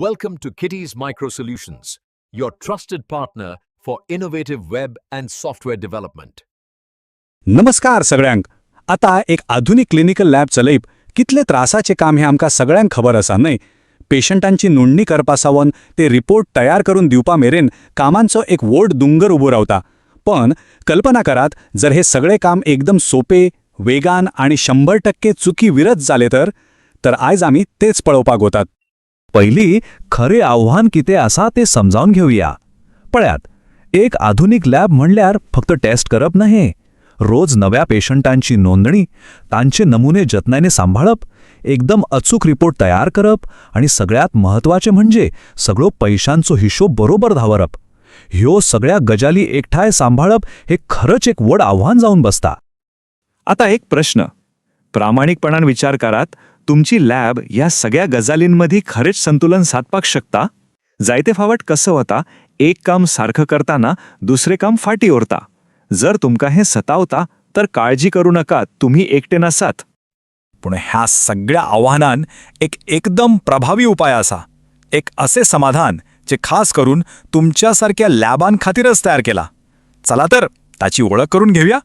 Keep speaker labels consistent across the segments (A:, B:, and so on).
A: Welcome to Kitty's Micro Solutions, your trusted partner for innovative web and software development.
B: नमस्कार सगळ्यांक. आता एक आधुनिक क्लिनिकल लॅब चलयप कितले त्रासाचें काम हें आमकां सगळ्यांक खबर आसा न्हय? पेशंटांची नोंदणी करपा सावन ते रिपोर्ट तयार करून दिवपा मेरेन कामांचो एक व्हड दुंगर उबो रावता. पण कल्पना करात जर हे सगळे काम एकदम सोपे वेगान आनी शंभर टक्के चुकी विरत जाले तर तर आयज आमी तेच पळोवपाक वतात.
C: पहिली खरे आव्हान कितें आसा तें समजावन घेवया पळ्यात एक आधुनिक लॅब म्हणल्यार फक्त टेस्ट करप न्हय रोज नव्या पेशंटांची नोंदणी तांचे नमुने जतनाने सांभाळप एकदम अचूक रिपोर्ट तयार करप आणि सगळ्यात महत्त्वाचे म्हणजे सगळो पैशांचो हिशोब बरोबर धावरप. ह्यो सगळ्या गजाली एकठांय सांभाळप हे खरंच एक व्हड आव्हान जावन बसता.
D: आता एक प्रश्न. प्रामाणिकपणान विचार करात तुमची लॅब या सगळ्या गजालींमध्ये खरेच संतुलन साधपाक शकता? जायते फावट कसं होता? एक काम सारखं करताना दुसरे काम फाटी उरता जर तुमका हे सतावता तर काळजी करू नका तुम्ही एकटे नसात.
B: पूण ह्या सगळ्या आव्हानान एक एकदम प्रभावी उपाय आसा एक असे समाधान जे खास करून तुमच्यासारख्या लॅबां खातीरच तयार केला. चला तर ताची ओळख करून घेऊया.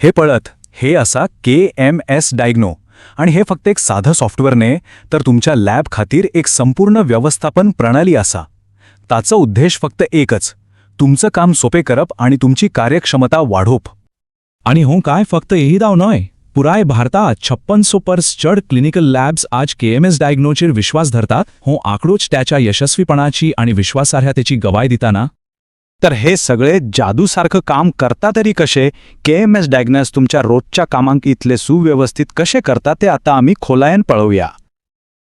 B: हे पळत हे आसा के एम एस डायग्नो आणि हे फक्त एक साधं सॉफ्टवेअर न्हे तर तुमच्या लॅब खातीर एक संपूर्ण व्यवस्थापन प्रणाली आसा ताचो उद्देश फक्त एकच तुमचं काम सोपे करप आणि तुमची कार्यक्षमता वाढोवप
C: आणि हो काय फक्त यही दाव न्हय पुराय भारतात छप्पनसो परस चड क्लिनिकल लॅब्स आज के एम एस डायग्नोचेर विश्वास धरतात हो आंकडोच त्याच्या यशस्वीपणाची आणि विश्वासार्हतेची गवाय दिताना.
B: तर हे सगळे जादूसारखं काम करता तरी कसे? के एम एस डायग्नस तुमच्या रोजच्या कामांक इतले सुव्यवस्थित कसे करता ते आता आम्ही खोलायन पळवूया.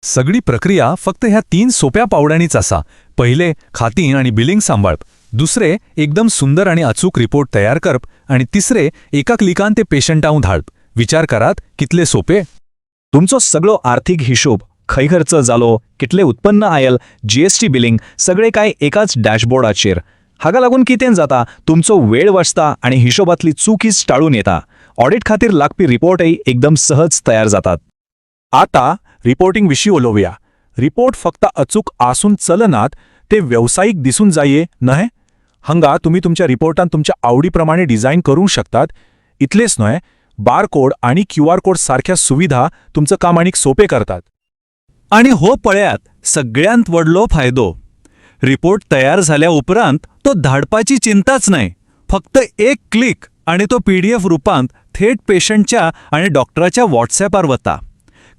C: सगळी प्रक्रिया फक्त ह्या तीन सोप्या पावड्यांनीच आसा पहिले खातीन आणि बिलिंग सांबाळप दुसरे एकदम सुंदर आणि अचूक रिपोर्ट तयार करप आणि तिसरे एका क्लिकान ते पेशंटांक धाडप विचार करात कितले सोपे?
B: तुमचो सगळो आर्थिक हिशोब खंय खर्च जालो कितले उत्पन्न आयल जीएसटी बिलिंग सगळे काय एकाच डॅशबोर्डाचेर. हाका लागून कितें जाता तुमचो वेळ वाचता आणि हिशोबातली चुकीच टाळून येता. ऑडिट खातीर लागपी रिपोर्टय एकदम सहज तयार जातात. आता रिपोर्टिंग विशीं उलोवया रिपोर्ट फक्त अचूक आसून चलनात ते व्यावसायिक दिसून जाये न्हय हांगा तुम्ही तुमच्या रिपोर्टान तुमच्या आवडीप्रमाणे डिझाईन करूंक शकतात. इतलेच न्हय बारकोड आणि क्यू आर कोड सारख्या सुविधा तुमचं काम आणीक सोपे करतात.
C: आणि हो पळयात सगळ्यांत व्हडलो फायदो. रिपोर्ट तयार झाल्या उपरांत तो धाडपाची चिंताच नाही. फक्त एक क्लिक आणि तो पीडीएफ रुपांत थेट पेशंटच्या आणि डॉक्टराच्या व्हॉट्सॲपार वता.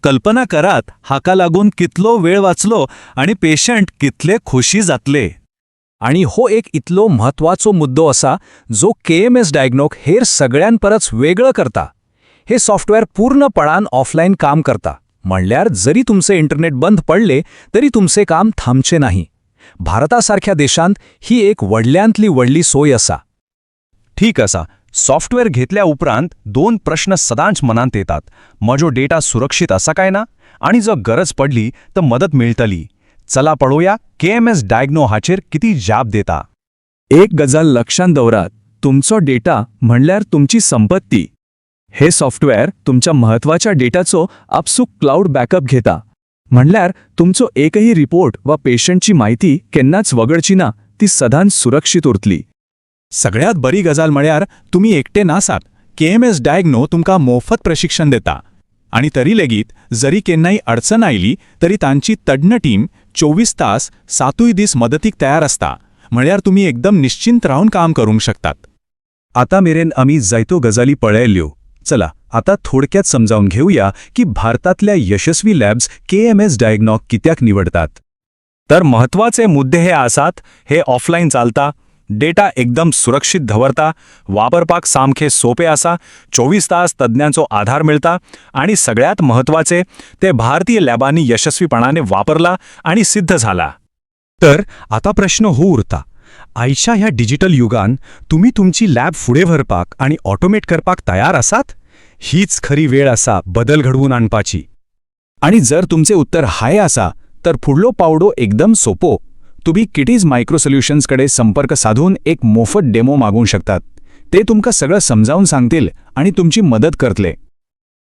C: कल्पना करात हाका लागून कितलो वेळ वाचलो आणि पेशंट कितले खुशी जातले.
B: आणि हो एक इतलो म्हत्वाचो मुद्दो असा जो के एम एस डायग्नोक हेर सगळ्यां परस वेगळं करता. हे सॉफ्टवेअर पूर्णपणान ऑफलाईन काम करता. म्हणल्यार जरी तुमचे इंटरनेट बंद पडले तरी तुमचे काम थांबचे नाही. भारतासारख्या देशांत ही एक व्हडल्यांतली व्हडली सोय असा.
C: ठीक असा. सॉफ्टवेअर घेतल्या उपरांत दोन प्रश्न सदांच मनांत येतात. म्हजो डेटा सुरक्षीत असा काय ना? आणि जर गरज पडली तर मदत मिळतली. चला पळोवया के एम एस डायग्नो हाचेर किती जाप देता.
B: एक गजाल लक्षात दवरात तुमचो डेटा म्हणल्यार तुमची संपत्ती. हे सॉफ्टवेअर तुमच्या महत्त्वाच्या डेटाचो आपसूक क्लाउड बॅकअप घेता. म्हणल्यार तुमचो एकही रिपोर्ट वा पेशंटची माहिती केन्नाच वगळची ना ती सदांच सुरक्षीत उरतली. सगळ्यात बरी गजाल म्हळ्यार तुम्ही एकटे नासात. केएमएस डायग्नो तुमकां मोफत प्रशिक्षण देता. आणि तरी लेगीत जरी केन्नाय अडचण आयली तरी तांची तज्ञ टीम चोवीस तास सातूय दीस मदतीक तयार आसता. म्हळ्यार तुम्ही एकदम निश्चिंत रावन काम करूंक शकतात. आता मेरेन आमी जायत्यो गजाली पळयल्यो. चला आता थोडक्यात समजावून घेऊया की भारतातल्या यशस्वी labs K M S diagnostic कित्याक निवडतात.
D: तर महत्त्वाचे मुद्दे हे आसात हे ऑफलाईन चालता डेटा एकदम सुरक्षित धवरता वापरपाक सामखे सोपे आसा चोवीस तास तज्ञांचो आधार मिळता आणि सगळ्यात महत्त्वाचे ते भारतीय लॅबांनी यशस्वीपणाने वापरला आणि सिद्ध झाला.
B: तर आता प्रश्न हो उरता. आयशा ह्या डिजिटल युगान तुम्ही तुमची लॅब फुडें व्हरपाक आणि ऑटोमेट करपाक तयार आसात? हीच खरी वेळ आसा बदल घडवून आणपाची. आणि जर तुमचे उत्तर हाय आसा तर फुडलो पावडो एकदम सोपो. तुम्ही किटीज मायक्रो सोल्युशन्सकडे संपर्क साधून एक मोफत डेमो मागवू शकतात. ते तुमकां सगळं समजावून सांगतील आणि तुमची मदत करतले.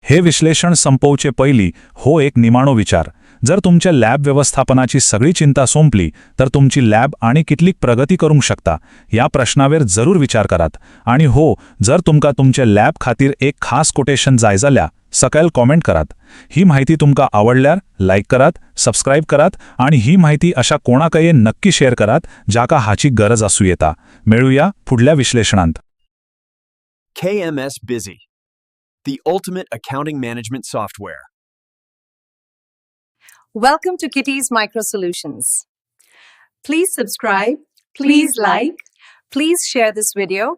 C: हे विश्लेषण संपवचे पहिली हो एक निमाणो विचार.
B: जर तुमच्या लॅब व्यवस्थापनाची सगळी चिंता सोंपली तर तुमची लॅब आणि कितलीक प्रगती करूंक शकता या प्रश्नावर जरूर विचार करात. आणि हो जर तुमका तुमच्या लॅब खातीर एक खास कोटेशन जाय जाल्यार सकयल कॉमेंट करात. ही माहिती तुमका आवडल्यार लाईक करात सबस्क्राईब करात आणि ही माहिती अशा कोणाकय नक्की शेअर करात जाका हाची गरज असू येता. मिळूया पुढल्या विश्लेषणांत.
E: KMS Busy, the ultimate accounting management software.
F: Welcome to Kitty's Micro Solutions. Please subscribe, please like, please share this video,